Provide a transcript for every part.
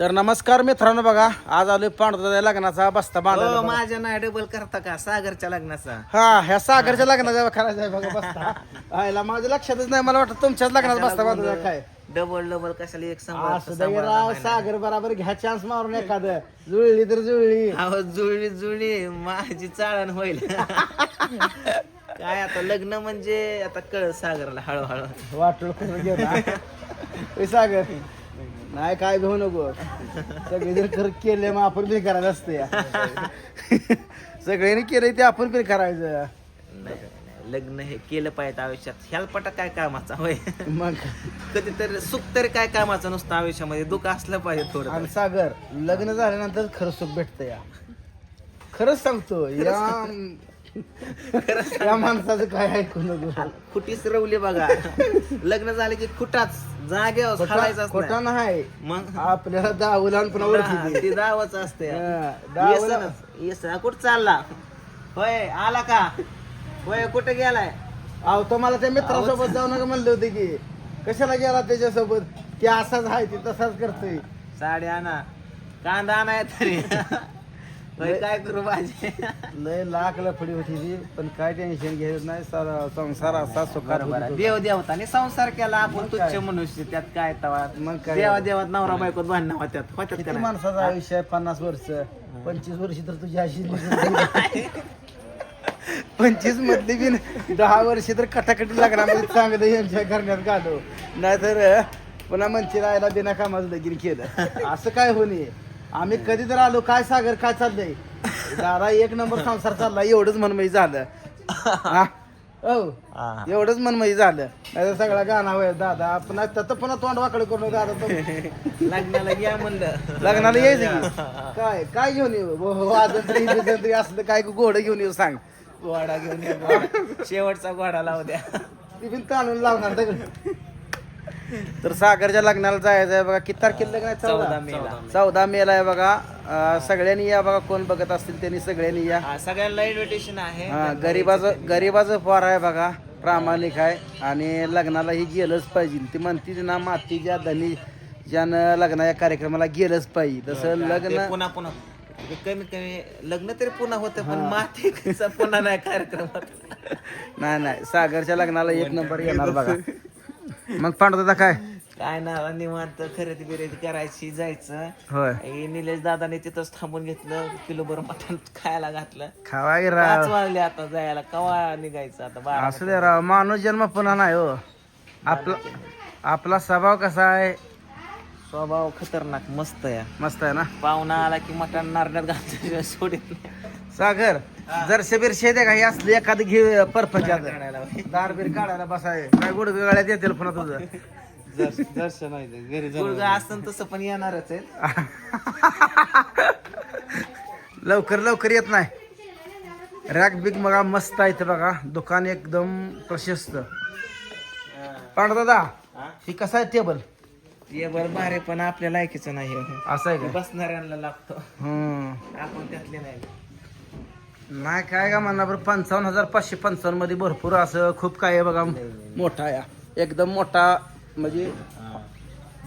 तर नमस्कार मित्रांनो बघा आज आलोय पांडुदा लग्नाचा बस्ता हो बांधायला बघा. माझ्या नाही डबल करता का? सागरच्या लग्नाचा. हा ह्या सागरच्या लग्नाचा करायचा आहे बघा बस्ता. आयला माझं लक्षातच नाही मला वाटतं तुमच्याच लग्नाचा बस्ता बांधायचा काय? डबल डबल कशाला एक असं दे राव सागर बराबर घ्या चान्स मारून एखादं. जुळली तर जुळली. अहो जुळली जुळली. माझी चाळण होईल. काय आता लग्न म्हणजे आता कळ सागरला हळूहळू. वाटलं करून घेऊ ना. ए सागर नाही काय घेऊ नको. सगळे जर खरं केले मग आपण बी करायचं असतं या. सगळ्यांनी केलंय ते आपण बी करायचं. नाही, लग्न हे केलं पाहिजे आयुष्यात. ह्यालपटा काय कामाचा होय? मग? कधीतरी सुख तरी काय कामाचं नुसतं आयुष्यामध्ये? दुःख असलं पाहिजे थोडं आणि सागर लग्न झाल्यानंतर खरं सुख भेटतं या. खरंच सांगतो या या माणसाचं काय ऐकू नको. खुटीच रवली बघा. लग्न झाले की खुटाच जागेवर खोटा नाही. मग? आपल्याला दहावं लहानपणा हा, ओळखी ती दावच असते. येस कुठं चालला? होय आला का? होय कुठं गेलाय? अहो तो मला त्या मित्रासोबत जाऊ नका म्हणले होते की. कशाला गेला त्याच्यासोबत? की असाच आहे ते तसाच करतोय. साडी आणा. कांदा आणाय तरी काय करू भाजी लय लाख लफडी होती ती पण काय टेन्शन घ्यायचं नाही सारा संसार असा. होतो. देव देवताने संसार केला आपण तुच्छ? मनुष्य त्यात काय तवा? मग काय? देवा देवात नवरा बायकोत भांडणं होत्यात. होत्यात किती का? माणसाचं आयुष्य आहे? पन्नास वर्ष. पंचवीस वर्ष तर तुझी अशी पंचवीस मधली बी दहा वर्ष तर कटाकटी लग्नामध्ये चांगलं एन्जॉय करण्यात काढो नाहीतर पुन्हा म्हणची राहायला बिना कामाचं लगीन केलं. असं काय होणे आम्ही कधी तर आलो काय सागर काय चाललंय? दादा एक नंबर संसार चालला एवढंच मनमयी झालं. हा? हो हा. एवढंच मनमयी झालं. नाही सगळा गाणं होय दादा पुन्हा तर पुन्हा तोंड वाकडं करून दादा तो लग्नाला या म्हणलं. लग्नाला यायचं की? काय काय घेऊन येऊ? वाजंत्री बिजंत्री असलं काय घोडं घेऊन येऊ सांग. घोडा घेऊन ये घोडा. शेवटचा घोडा लावू द्या. ती पण ताणून लावणार दगड. तर सागरच्या लग्नाला जायचं आहे बघा. किती तारखेला लग्न आहे? चौदा. मेला. चौदा मेला. आहे बघा. अं, सगळ्यांनी या बघा. कोण बघत असतील त्यांनी सगळ्यांनी या. हा, सगळ्यांना इन्व्हिटेशन आहे. हा, गरीबाचं गरीबाचं पोर आहे बघा. प्रामाणिक आहे. आणि लग्नाला ही गेलंच पाहिजे. ती म्हणती ना मातीच्या धनी ज्यानं लग्नाच्या कार्यक्रमाला गेलंच पाहिजे. तसं ते लग्न पुन्हा पुन्हा कमी कमी लग्न तरी पुन्हा होतं पण माती कसं पुन्हा नाही कार्यक्रमात? नाही नाही. सागरच्या लग्नाला एक नंबर येणार बघा. मग पांडुदा काय? काय ना निवांत खरेदी बिरेदी करायची जायचं. होय. हे निलेश दादाने तिथंच थांबून घेतलं किलो बरं मटण खायला घातलं. खावा की पाच राव वाजले आता जायला कवा निघायचं आता? बारा असू दे राव माणूस जन्म पुन्हा नाही हो. आपला आपला स्वभाव कसा आहे? स्वभाव खतरनाक मस्त या मस्त आहे ना? पाहुणा आला की मटण नारण्यात घालतो सोडित नाही. सागर जरशे बिरशे दे का हे असले एखादं घे होय. दार बीर काढायला बसाय. काय गुड गाड्यात येतील पुन्हा तुझं? गुडघा असतं तसं पण येणारच आहे लवकर लवकर येत नाही. रॅक बिग बघा मस्त आहे इथं बघा. दुकान एकदम प्रशस्त. पांडू दादा हा? कसा आहे टेबल? ये बरं भारे पण आपल्या लायकीचं नाही हे. असं आहे का? बसणाऱ्यांना लागतो. हम्म. आपण त्यातले नाही. नाही काय का म्हणणार बरं पंचावन्न हजार पाचशे पंचावन्नमध्ये भरपूर असं खूप काय आहे बघा मोठा आहे एकदम मोठा म्हणजे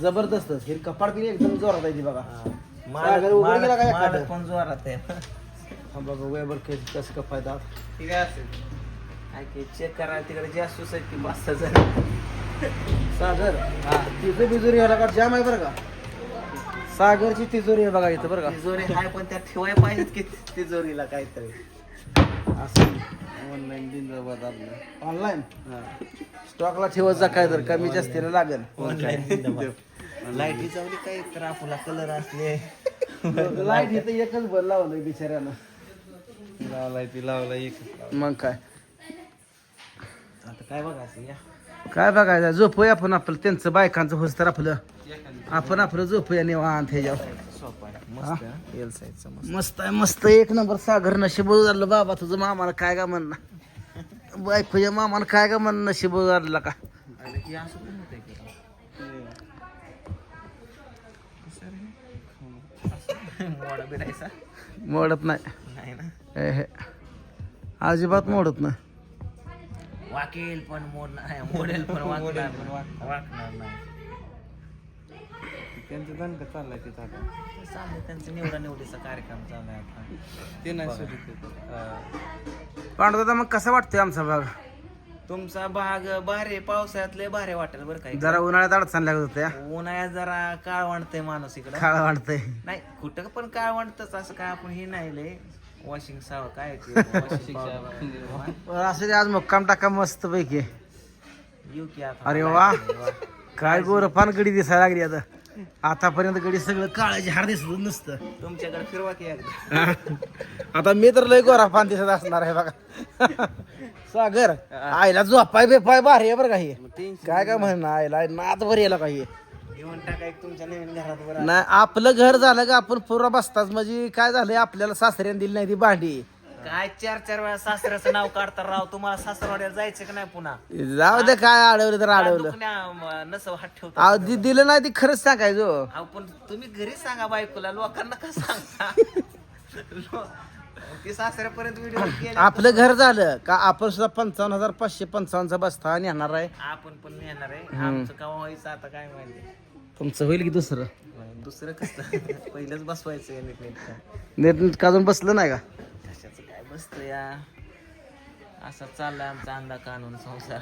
जबरदस्त हे कपाड पण एकदम जोरात आहे ती बघा. गेला पण जोरात आहे. हा बघा वेबर कसं का फायदा ठीक आहे असेल की चेक करा तिकडे जास्त सोसायटी पाच सहा जण. सागर तिचं तिजोरी ह्याला का? जाम आहे बरं का? सागरची तिजोरी आहे बघा इथं बरं का. तिजोरी आहे पण त्यात ठेवाय पाहिजेत की तिजोरीला काहीतरी? असं ऑनलाईन आपलं ऑनलाईन स्टॉकला ठेवत जा काय तर? कमी जास्तीला लागेल. लाईटी चावली काय तर आपला कलर असले. लाइट इथं एकच बल लावलंय बिचाऱ्यानं. लावलाय ती लावला एक. मग काय? आता काय बघायचं या? काय बघायचं? झोपूया आपण आपलं. त्यांचं बायकांचं होस तर आपलं. आपण आपलं झोपूया निवांत ह्याच्यावर आहे मस्त एल साईजचा मस्त. मस्त आहे मस्त एक नंबर सागर नशीब झालं बाबा तुझं मामाला काय का म्हणणं? बायकोच्या मामाला काय का म्हणणं? नशीब झालं का? अरे की असं पण होतंय की. मोडा बिडायचा मोडत नाही. नाही ना? हे. अजिबात मोडत नाही. वाकेल पण मोडणार मोडेल पण वाकणार वाकणार नाही. त्यांचं दणका चाललाय तिथं आता. चाललंय त्यांचा निवडा निवडीचा कार्यक्रम चालू आहे आता. ते नाही सोडित पांडुदादा मग कसा वाटतोय आमचा भाग? तुमचा भाग भारी पावसाळ्यात भारी वाटेल बरं काय जरा उन्हाळ्यात अडचण लागत होत्या. उन्हाळ्यात जरा काळ वाढतंय माणूस इकडं. काळ वाटतंय नाही कुठं पण काळ वाढतच असं काय आपण हे नाही लय. वॉशिंग साव काय ते? washing powder. असं ते आज मुक्काम टाका मस्त पैकी. येऊ की आता. अरे वा. काय गोरफान गडी दिसायला लागली आता. आतापर्यंत गडी सगळं काळाची हार दिसत नसतं. तुमच्याकडे फिरवा की एकदा. आता मी तर लय गोराफान दिसत असणार आहे बघा. सागर आईला झोपाय बेपाय भारी आहे बरं काही काय काय म्हणणं आईला नात भर यायला काही घेऊन टाका एक तुमच्या नवीन घरात बरं. नाही आपलं घर झालं का आपण पुरा बसताच. म्हणजे काय झालंय आपल्याला सासऱ्याने दिली नाही ती भांडी. काय चार चार वेळा सासऱ्याचं नाव काढता राव तुम्हाला सासरवाड्याला जायचं का नाही पुन्हा? जाऊ दे काय अडवलं तर अडवलं नसव हात ठेवता अहो, दि- दिलं नाही ती खरंच सांगायचो अहो पण तुम्ही घरी सांगा बायकोला लोकांना का सांगता? लो- ते सासऱ्यापर्यंत व्हिडिओ केले आपलं घर झालं का आपण सुद्धा पंचावन्न हजार पाचशे पंचावन्नचा बसता नेणार आहे? आपण पण नेणार आहे. आमचं का व्हायचं आता काय माहिती. तुमचं होईल की दुसरं? दुसरं कसं? पहिलंच बसवायचं नीट नेटकं नेट काजून बसलं नाही का? बसतं या असा चाललाय आमचा अंदा कानून संसार.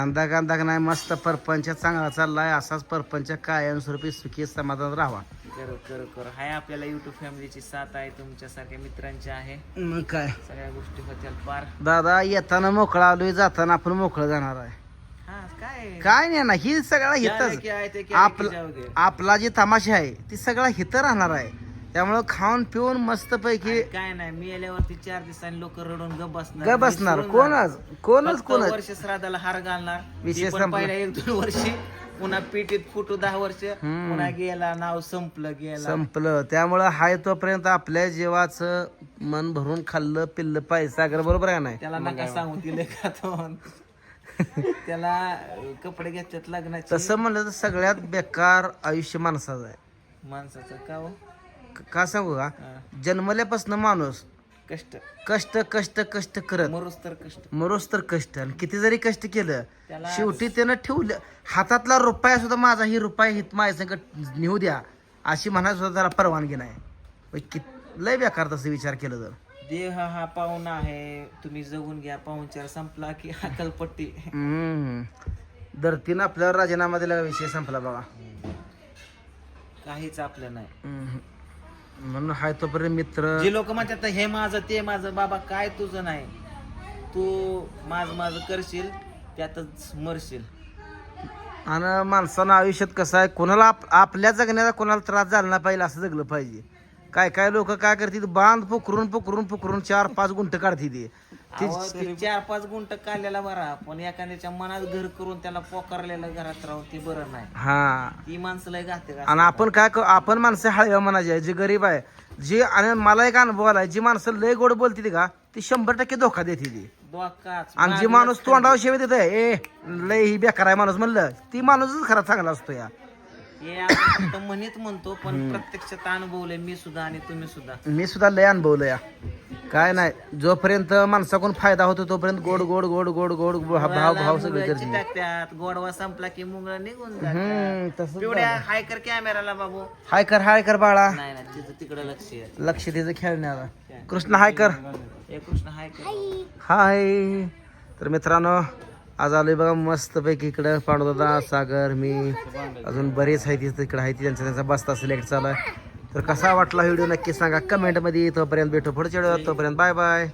अंदा कांदा नाही मस्त परपंच चांगला चाललाय असाच परपंच कायमस्वरूपी सुखी समाधान राहावा. कर कर कर. हाय आपल्याला युट्यूब फॅमिलीची साथ आहे तुमच्यासारख्या मित्रांची आहे. मग काय? सगळ्या गोष्टी होत्याल पार. दादा येताना मोकळा आलोय जाताना आपण मोकळं जाणार आहे. हा काय? काय नाही ना ही सगळा हितच. आपला. आपला जे तमाशा आहे ती सगळा हित राहणार आहे. त्यामुळं खाऊन पिऊन मस्त पैकी काय नाही मी आल्यावरती चार दिवसांनी लोक रडून ग बसणार. ग बसणार. कोणच कोणच फक्त कोणच वर्ष श्राद्धाला हार घालणार. विषय ते पण संपला. पहिल्या एक दोन वर्षी पुन्हा पेटीत फुटू दहा वर्ष पुन्हा गेला नाव संपलं गेला. संपलं. त्यामुळं हाय तोपर्यंत आपल्या जीवाचं मन भरून खाल्लं पिल्लं पाहिजे सागर बरोबर आहे का नाही? त्याला नका सांगू तिले का तो त्याला अं, कपडे घेतात लग्नाचे. तसं म्हणलं तर सगळ्यात बेकार आयुष्य माणसाचं आहे. माणसाचं का हो? क- का सांगू का. जन्मल्यापासून माणूस कष्ट. कष्ट कष्ट कष्ट करत. मरूस तर कष्ट. तर कष्ट. आणि किती जरी कष्ट केलं त्याला शेवटी त्यानं ठेवलं. हातातला रुपया सुद्धा माझा ही रुपया हित माझ्या संगत नेऊ द्या अशी म्हणायला सुद्धा त्याला परवानगी नाही. कित लय बेकार तसं विचार केलं तर. देह हा हा पाहुणा आहे तुम्ही जगून घ्या. पाहुणचार संपला की अकलपट्टी. हम्म. धरतीनं आपल्यावर राजीनामा दिला विषय संपला बघा. काहीच आपलं नाही. हम्म. म्हणून हाय तोपर्यंत मित्र. जे लोक म्हणतात हे माझं ते माझं बाबा काय तुझं नाही. तू माझ माझं करशील त्यातच मरशील. आणि माणसानं आयुष्यात कसं आहे कोणाला आप- आपल्या जगण्याचा कोणाला त्रास झाला नाही पाहिजे असं जगलं पाहिजे. काय काय लोक काय करतील? बांध पोखरून पोखरून पोखरून चार पाच गुंट काढते ती. ते चार पाच गुंट काढलेला बरा. पण एखाद्याच्या मनात घर करून त्याला पोकारलेलं घरात राहून ते बरं नाही. हा. ती माणसं लय घाते आणि आपण काय क- आपण माणसं हळव्या मनाची आहे जे गरीब आहे जे आणि मला एक अनुभव आलाय जी माणसं लय गोड बोलते ती का ती शंभर टक्के धोका देते ती. डोकाच आणि जे माणूस तोंडावर शेवे देत ए लय ही बेकार आहे माणूस म्हणलं ती माणूसच खरा चांगला असतो या. हे आपण फक्त म्हणत म्हणतो पण प्रत्यक्षात अनुभवलंय मी सुद्धा आणि तुम्ही सुद्धा. मी सुद्धा लय अनुभवलं या. काय नाही जोपर्यंत माणसाकडून फायदा होतो तोपर्यंत गोड गोड गोड गोड गोड भाव भाव सगळे गोडवा संपला की मुंगळा निघून जातात. हम्म तसं पिवड्या हाय कर कॅमेराला बाबू. हाय कर हाय कर बाळा नाही तिकडे लक्ष आहे. लक्ष तिचं खेळण्याला. कृष्ण हाय कर हे कृष्ण हाय कर हाय. तर मित्रांनो आज आलोय बघा मस्त पैकी इकडं पांडुदादा सागर मी. अजून बरेच आहे तिथं इकडे आहे त्यांचा त्यांचा बसता सिलेक्ट चालू आहे तर कसा वाटला व्हिडिओ नक्की सांगा. कमेंटमध्ये तोपर्यंत भेटू पुढच्या तोपर्यंत बाय बाय.